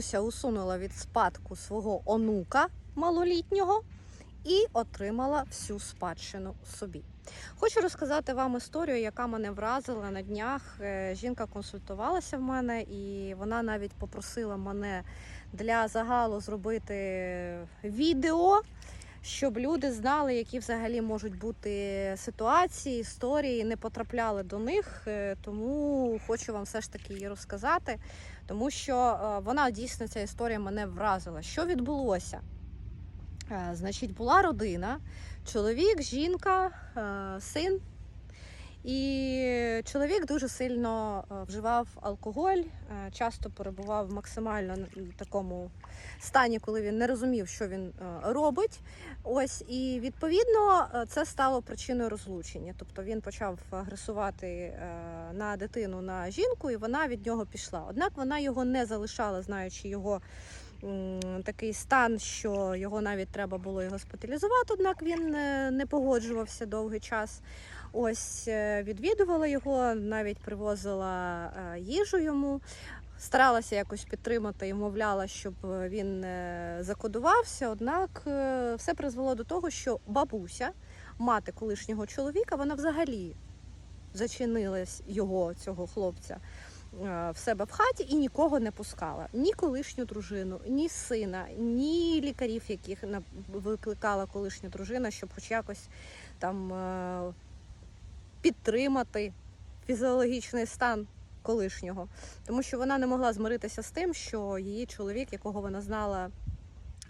бабуся усунула від спадку свого онука малолітнього і отримала всю спадщину собі. Хочу розказати вам історію, яка мене вразила на днях. Е, Жінка консультувалася в мене, і вона навіть попросила мене для загалу зробити відео, щоб люди знали, які взагалі можуть бути ситуації, історії, не потрапляли до них. Е, Тому хочу вам все ж таки її розказати, тому що е, вона дійсно ця історія мене вразила. Що відбулося? Е, Значить, була родина, чоловік, жінка, син. І чоловік дуже сильно е, вживав алкоголь, е, часто перебував в максимально такому стані, коли він не розумів, що він е, робить. Ось і відповідно це стало причиною розлучення. Тобто він почав агресувати на дитину, на жінку, і вона від нього пішла. Однак вона його не залишала, знаючи його такий стан, що його навіть треба було і госпіталізувати, однак він е, не погоджувався довгий час. Ось е, відвідувала його, навіть привозила е, їжу йому. Старалася якось підтримати і мовляла, щоб він закодувався. Однак все призвело до того, що бабуся, мати колишнього чоловіка, вона взагалі зачинилась його, цього хлопця, в себе в хаті і нікого не пускала. Ні колишню дружину, ні сина, ні лікарів, яких викликала колишня дружина, щоб хоч якось там е, підтримати фізіологічний стан колишнього. Тому що вона не могла змиритися з тим, що її чоловік, якого вона знала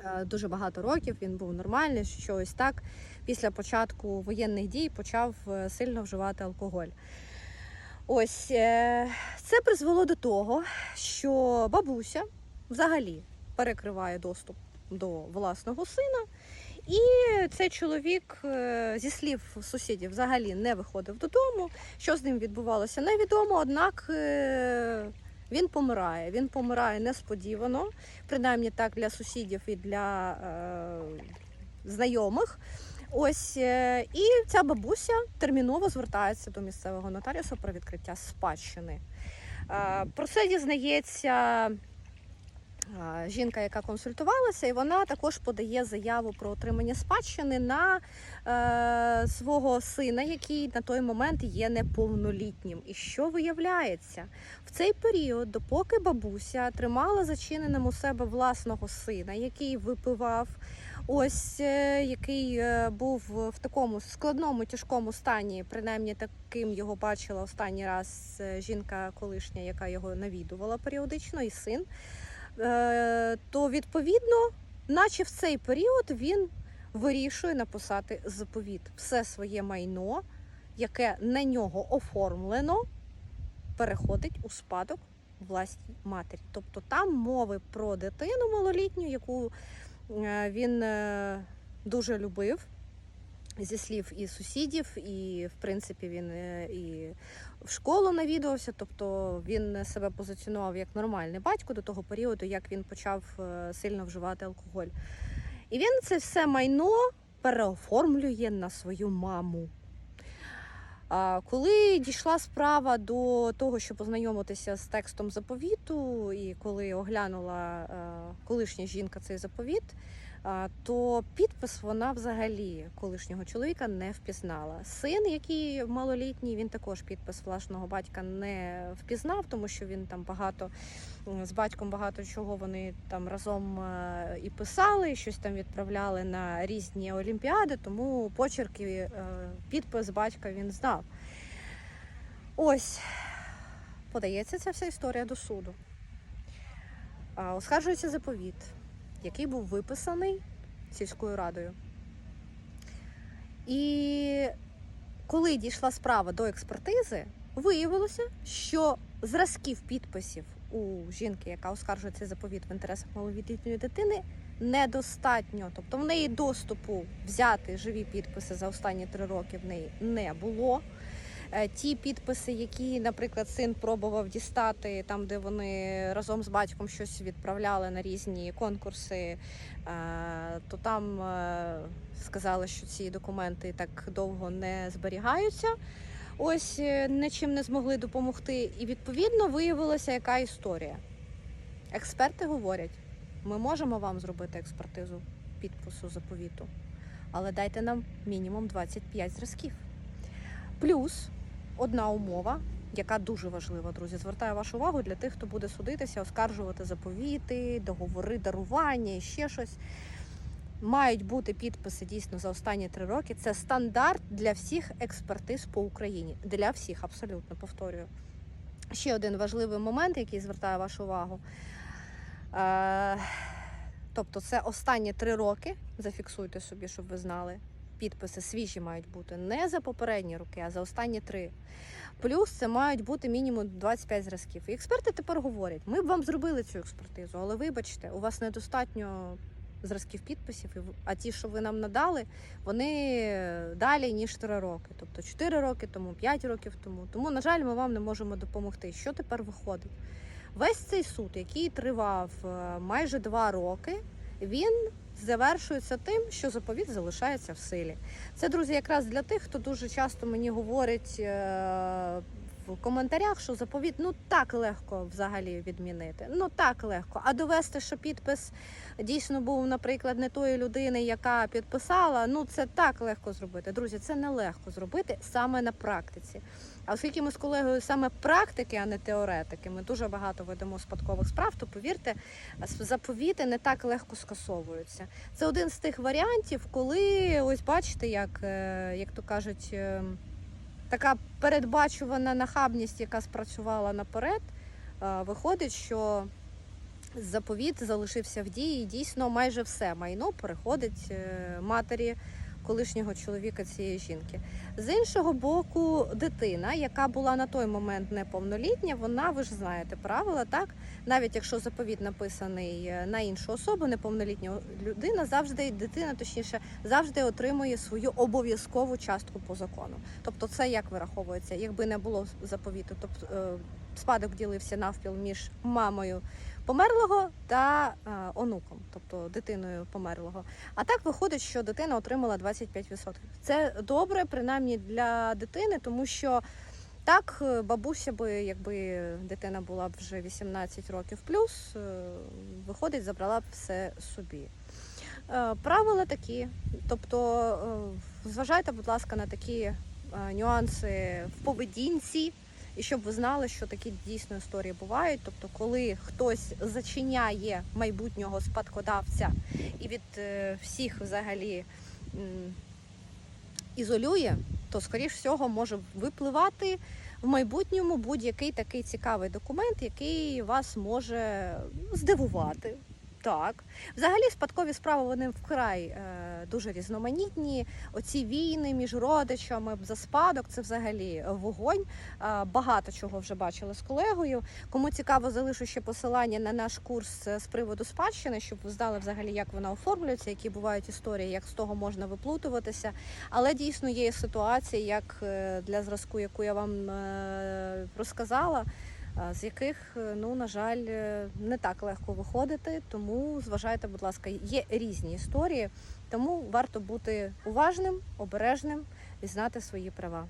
е, дуже багато років, він був нормальний, що ось так після початку воєнних дій почав е, сильно вживати алкоголь. Ось е, це призвело до того, що бабуся взагалі перекриває доступ до власного сина. І цей чоловік, е, зі слів сусідів, взагалі не виходив додому. Що з ним відбувалося, невідомо. Однак е, він помирає. Він помирає несподівано, принаймні так для сусідів і для знайомих. Ось е, і ця бабуся терміново звертається до місцевого нотаріуса про відкриття спадщини. Е, Про це дізнається е, жінка, яка консультувалася, і вона також подає заяву про отримання спадщини на свого сина, який на той момент є неповнолітнім. І що виявляється, в цей період, допоки бабуся тримала зачиненим у себе власного сина, який випивав. Ось е, який е, був в такому складному тяжкому стані, принаймні таким його бачила останній раз е, жінка колишня, яка його навідувала періодично, і син. То відповідно, наче в цей період він вирішує написати заповіт. Все своє майно, яке на нього оформлено, переходить у спадок власній матері. Тобто там мови про дитину малолітню, яку він е, дуже любив. Зі слів і сусідів, і в принципі він е, і в школу навідувався, тобто він себе позиціонував як нормальний батько до того періоду, як він почав е, сильно вживати алкоголь. І він це все майно переоформлює на свою маму. Коли дійшла справа до того, щоб познайомитися з текстом заповіту, і коли оглянула е, колишня жінка цей заповіт, то підпис вона взагалі колишнього чоловіка не впізнала. Син, який малолітній, він також підпис власного батька не впізнав, тому що він там багато з батьком багато чого вони там разом е, і писали, і щось там відправляли на різні олімпіади, тому почерки, е, підпис батька він знав. Ось подається ця вся історія до суду. Оскаржується заповіт який був виписаний сільською радою. І коли дійшла справа до експертизи, виявилося, що зразків підписів у жінки, яка оскаржує цей заповіт в інтересах малолітньої дитини, недостатньо. Тобто в неї доступу взяти живі підписи за останні три роки в неї не було. Е, Ті підписи, які, наприклад, син пробував дістати, там, де вони разом з батьком щось відправляли на різні конкурси, е, то там е, сказали, що ці документи так довго не зберігаються. Ось нічим не змогли допомогти. І відповідно виявилася, яка історія. Експерти говорять, ми можемо вам зробити експертизу підпису заповіту, але дайте нам мінімум 25 зразків. Плюс одна умова, яка дуже важлива, друзі. Звертаю вашу увагу для тих, хто буде судитися, оскаржувати заповіти, договори, дарування і ще щось. Мають бути підписи дійсно за останні три роки. Це стандарт для всіх експертиз по Україні. Для всіх, абсолютно повторюю. Ще один важливий момент, який звертає вашу увагу. Е, тобто, це останні три роки. Зафіксуйте собі, щоб ви знали. Підписи свіжі мають бути не за попередні роки, а за останні три. Плюс це мають бути мінімум 25 зразків. І експерти тепер говорять: ми б вам зробили цю експертизу, але вибачте, у вас недостатньо зразків підписів, а ті, що ви нам надали, вони далі ніж 3 роки. Тобто 4 роки тому, 5 років тому. Тому, на жаль, ми вам не можемо допомогти. Що тепер виходить? Весь цей суд, який тривав е, майже 2 роки, він завершується тим, що заповіт залишається в силі. Це, друзі, якраз для тих, хто дуже часто мені говорить е, в коментарях, що заповіт ну так легко взагалі відмінити. Ну так легко. А довести, що підпис дійсно був, наприклад, не тої людини, яка підписала. Ну це так легко зробити. Друзі, це не легко зробити саме на практиці. А оскільки ми з колегою саме практики, а не теоретики, ми дуже багато ведемо спадкових справ, то повірте, заповіти не так легко скасовуються. Це один з тих варіантів, коли ось бачите, як, е, як то кажуть, е, така передбачувана нахабність, яка спрацювала наперед, е, виходить, що заповіт залишився в дії. і Дійсно, майже все майно переходить е, матері колишнього чоловіка цієї жінки. З іншого боку, дитина, яка була на той момент неповнолітня, вона, ви ж знаєте, правила, так? Навіть якщо заповіт написаний е, на іншу особу, неповнолітня людина завжди, дитина точніше, завжди отримує свою обов'язкову частку по закону. Тобто, це як вираховується, якби не було заповіту, тобто спадок ділився навпіл між мамою померлого та е, онуком, тобто дитиною померлого. А так виходить, що дитина отримала 25%. Це добре, принаймні для дитини, тому що так е, бабуся би, якби дитина була б вже 18 років плюс, е, виходить, забрала б все собі. Правила такі, тобто зважайте, будь ласка, на такі нюанси в поведінці. І щоб ви знали, що такі дійсно історії бувають. Тобто, коли хтось зачиняє майбутнього спадкодавця і від е, всіх взагалі ізолює, то скоріш всього може випливати в майбутньому будь-який такий цікавий документ, який вас може здивувати. Так, взагалі спадкові справи вони вкрай е, дуже різноманітні. Оці війни між родичами за спадок це взагалі вогонь. Багато чого вже бачили з колегою. Кому цікаво, залишу ще посилання на наш курс е, з приводу спадщини, щоб ви знали взагалі, як вона оформлюється, які бувають історії, як з того можна виплутуватися. Але дійсно є ситуації, як е, для зразку, яку я вам е, розказала. Е, З яких, е, ну на жаль, е, не так легко виходити, тому зважайте, будь ласка, є різні історії, тому варто бути уважним, обережним і знати свої права.